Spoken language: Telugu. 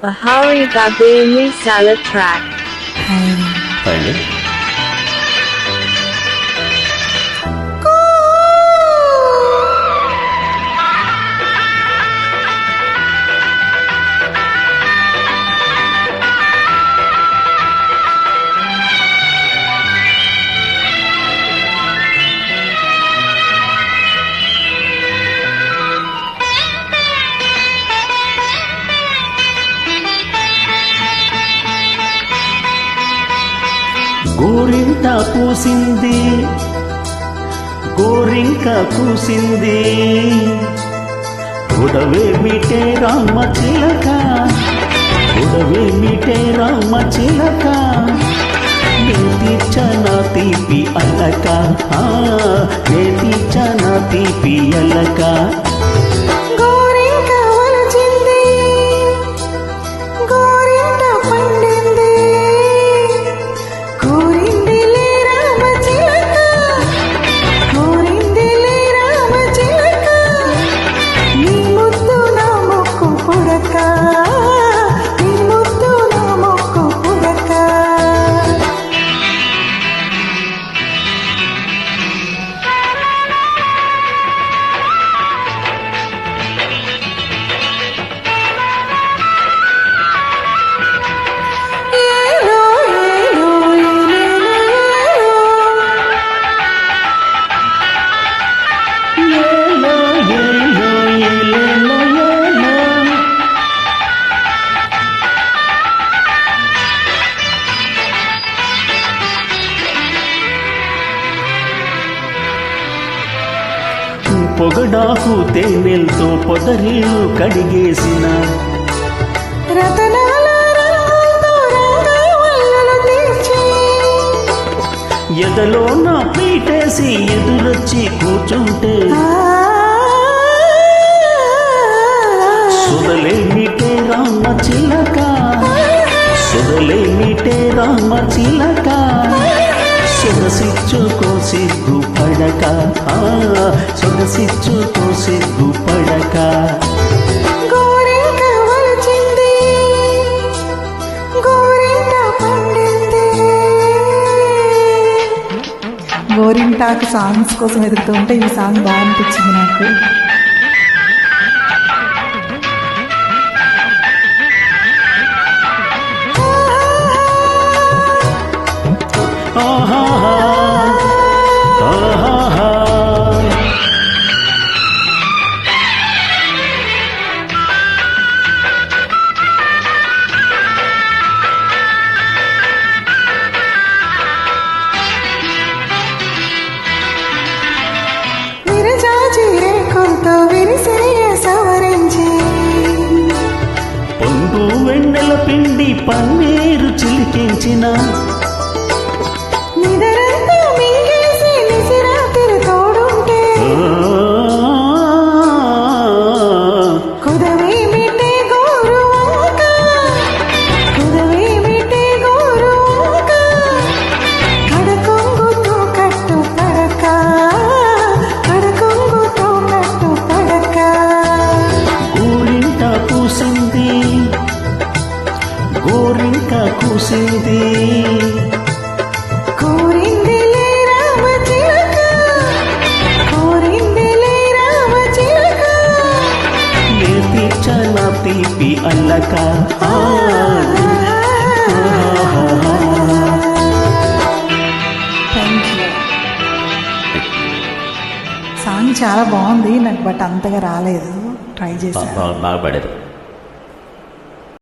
Bahari Hari Babuli track. Pain. Pain. గోరింట పూసింది. గోరింక కూసింది ఉడవే మిటే రామ చిలక ఉడవే మిటే రామ చిలక నేతి చన తీపి అలక. నేతి చన తీపి అలక. పొగడాకు తేనెల్తో పొదరిల్లు కడిగేసిన. ఎదలో నా పీటేసి ఎదురొచ్చి కూర్చుంటే. సుదలేమిటే రామ చిలక. సుదలేమిటే రామ చిలక. సొగసిచ్చుకో సిగ్గు పడక ఆ, సొగసిచ్చుకో సిగ్గు పడక. గోరింక వలచింది. గోరింట పండింది. గోరింటాకు సాంగ్స్ కోసం ఎదుగుతూ ఉంటే ఈ సాంగ్ బాగా అనిపించింది నాకు. పన్నీరు గోరింట కూసింది. తీపి అల్లక. ఆ, సాంగ్ చాలా బాగుంది నాకు బట్ అంతగా రాలేదు. ట్రై చేశాను. బాగా పాడారు